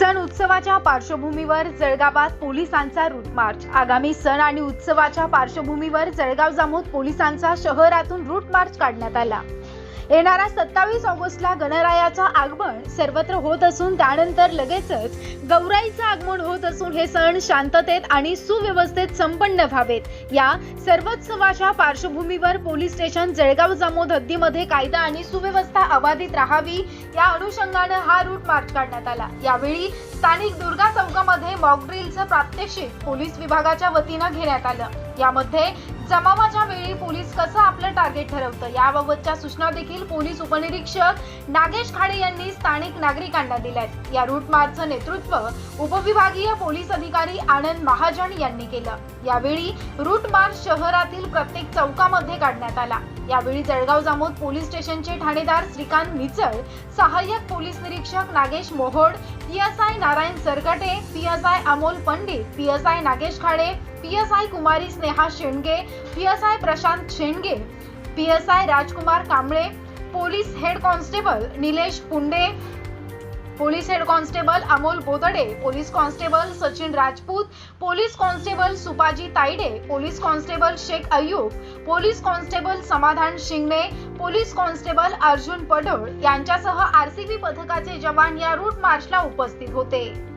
सण उत्सवाच्या पार्श्वभूमीवर जळगावात पोलिसांचा रूट मार्च आगामी सण आणि उत्सवाच्या पार्श्वभूमीवर जळगाव जामोद पोलिसांचा शहरातून रूट मार्च काढण्यात आला. येणारा सत्तावीस ऑगस्टला गणरायाचं आगमन सर्वत्र होत असून त्यानंतर लगेचच गौराईचं आगमन होत असून हे सण शांततेत आणि सुव्यवस्थेत संपन्न व्हावेत. या सर्वोत्सवाच्या पार्श्वभूमीवर पोलीस स्टेशन जळगाव जामोद हद्दीमध्ये कायदा आणि सुव्यवस्था अबाधित राहावी या अनुषंगानं हा रूट मार्च काढण्यात आला. यावेळी स्थानिक दुर्गा चौकामध्ये मॉकड्रिलचं प्रात्यक्षिक पोलीस विभागाच्या वतीनं घेण्यात आलं. यामध्ये जमावाच्या वेळी पोलीस कसं आपलं टार्गेट ठरवतं? याबाबतच्या सूचना देखील पोलीस उपनिरीक्षक नागेश खाडे यांनी स्थानिक नागरिकांना दिल्यात. या रूट मार्चचं नेतृत्व उपविभागीय पोलीस अधिकारी आनंद महाजन यांनी केलं. यावेळी रूट मार्च शहरातील प्रत्येक चौकामध्ये काढण्यात आला. यावेळी जळगाव जामोद पोलीस स्टेशनचे ठाणेदार श्रीकांत मिचळ सहाय्यक पोलीस निरीक्षक Nagesh Mohod PSI Narayan Sarkate PSI Amol Pandit PSI Nagesh Khade PSI Kumari Sneha Shendge PSI Prashant Shendge PSI Rajkumar Kamble police head constable Nilesh Punde police head constable Amol Bodade police constable Sachin Rajput police constable Supaji Tayde police constable Shaikh Ayyub police constable Samadhan Shingane police constable Arjun Padol यांच्यासह RCB पथकाचे जवान या route मार्चला उपस्थित होते.